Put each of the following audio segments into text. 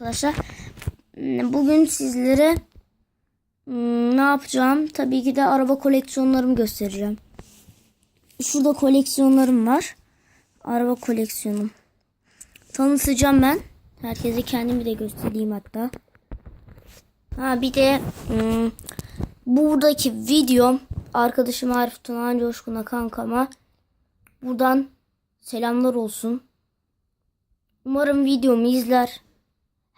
Arkadaşlar bugün sizlere hmm, ne yapacağım? Tabii ki de araba koleksiyonlarımı göstereceğim. Şurada koleksiyonlarım var. Araba koleksiyonum. Tanıtacağım ben. Herkese kendimi de göstereyim hatta. Ha bir de hmm, buradaki videom arkadaşım Arif Tunan Coşkun'a kankama buradan selamlar olsun. Umarım videomu izler.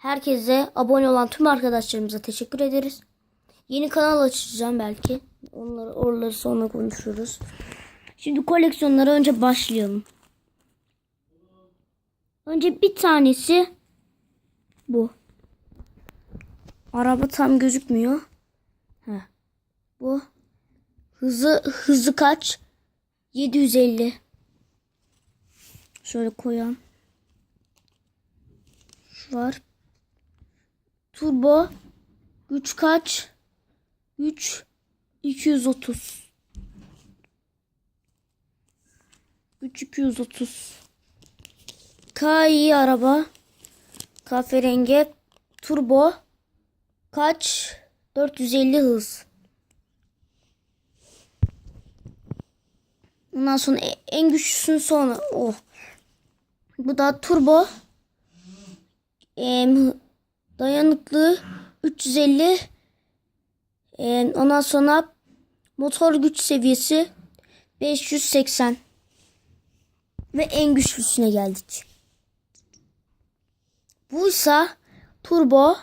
Herkese abone olan tüm arkadaşlarımıza teşekkür ederiz. Yeni kanal açacağım belki. Onları oraları sonra konuşuruz. Şimdi koleksiyonlara önce başlayalım. Önce bir tanesi bu. Araba tam gözükmüyor. Heh. Bu. Hızı hızı kaç? 750. Şöyle koyalım. Şu var. Turbo güç kaç? Güç 230. Güç 230. KI araba. Kahverengi. Turbo kaç? 450 hız. Ondan sonra e- en güçlüsünün sonra oh. Bu da turbo. Em, dayanıklı 350 Em, ondan sonra motor güç seviyesi 580 ve en güçlüsüne geldik. Buysa turbo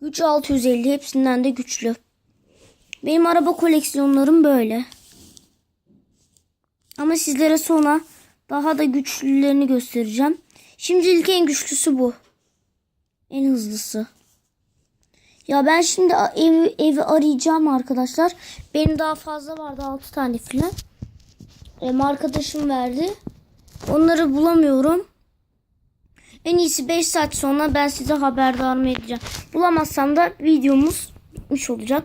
güç 650 hepsinden de güçlü. Benim araba koleksiyonlarım böyle. Ama sizlere sonra daha da güçlülerini göstereceğim. Şimdilik en güçlüsü bu. En hızlısı. Ya ben şimdi evi, evi arayacağım arkadaşlar. Benim daha fazla vardı 6 tane filan. Em, arkadaşım verdi. Onları bulamıyorum. En iyisi 5 saat sonra ben size haberdar edeceğim. Bulamazsam da videomuz bitmiş olacak.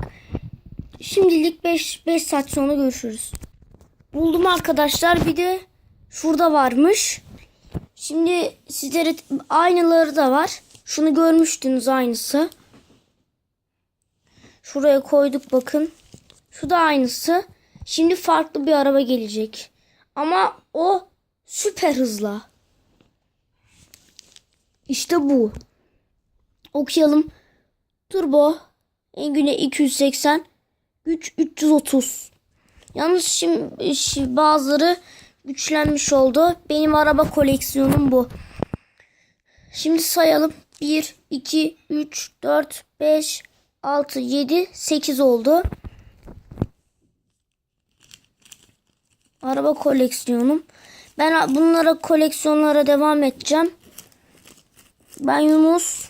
Şimdilik 5 5 saat sonra görüşürüz. Buldum arkadaşlar. Bir de şurada varmış. Şimdi sizlere aynıları da var. Şunu görmüştünüz aynısı. Şuraya koyduk bakın. Şu da aynısı. Şimdi farklı bir araba gelecek. Ama o süper hızla. İşte bu. Okuyalım. Turbo. En güne 280. Güç 330. Yalnız şimdi şi- bazıları güçlenmiş oldu. Benim araba koleksiyonum bu. Şimdi sayalım. 1, 2, 3, 4, 5, 6, 7, 8 oldu. Araba koleksiyonum. Ben bunlara koleksiyonlara devam edeceğim. Ben Yunus.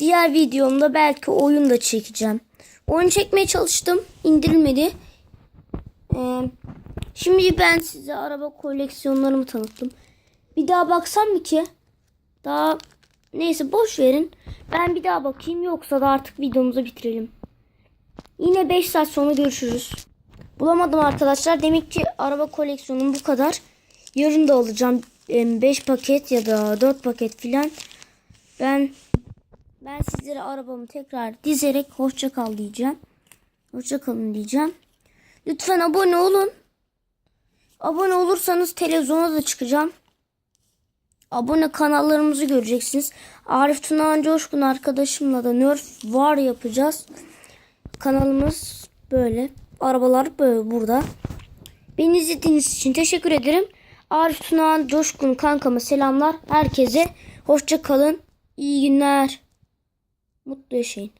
Diğer videomda belki oyun da çekeceğim. Oyun çekmeye çalıştım. indirilmedi. Ee, şimdi ben size araba koleksiyonlarımı tanıttım. Bir daha baksam mı ki? Daha neyse boş verin. Ben bir daha bakayım yoksa da artık videomuzu bitirelim. Yine 5 saat sonra görüşürüz. Bulamadım arkadaşlar. Demek ki araba koleksiyonum bu kadar. Yarın da alacağım 5 paket ya da 4 paket filan. Ben ben sizlere arabamı tekrar dizerek hoşça kal diyeceğim. Hoşça kalın diyeceğim. Lütfen abone olun. Abone olursanız televizyona da çıkacağım. Abone kanallarımızı göreceksiniz. Arif Tunan Coşkun arkadaşımla da Nerf var yapacağız. Kanalımız böyle. Arabalar böyle burada. Beni izlediğiniz için teşekkür ederim. Arif Tunan Coşkun kankama selamlar. Herkese hoşça kalın. İyi günler. Mutlu yaşayın.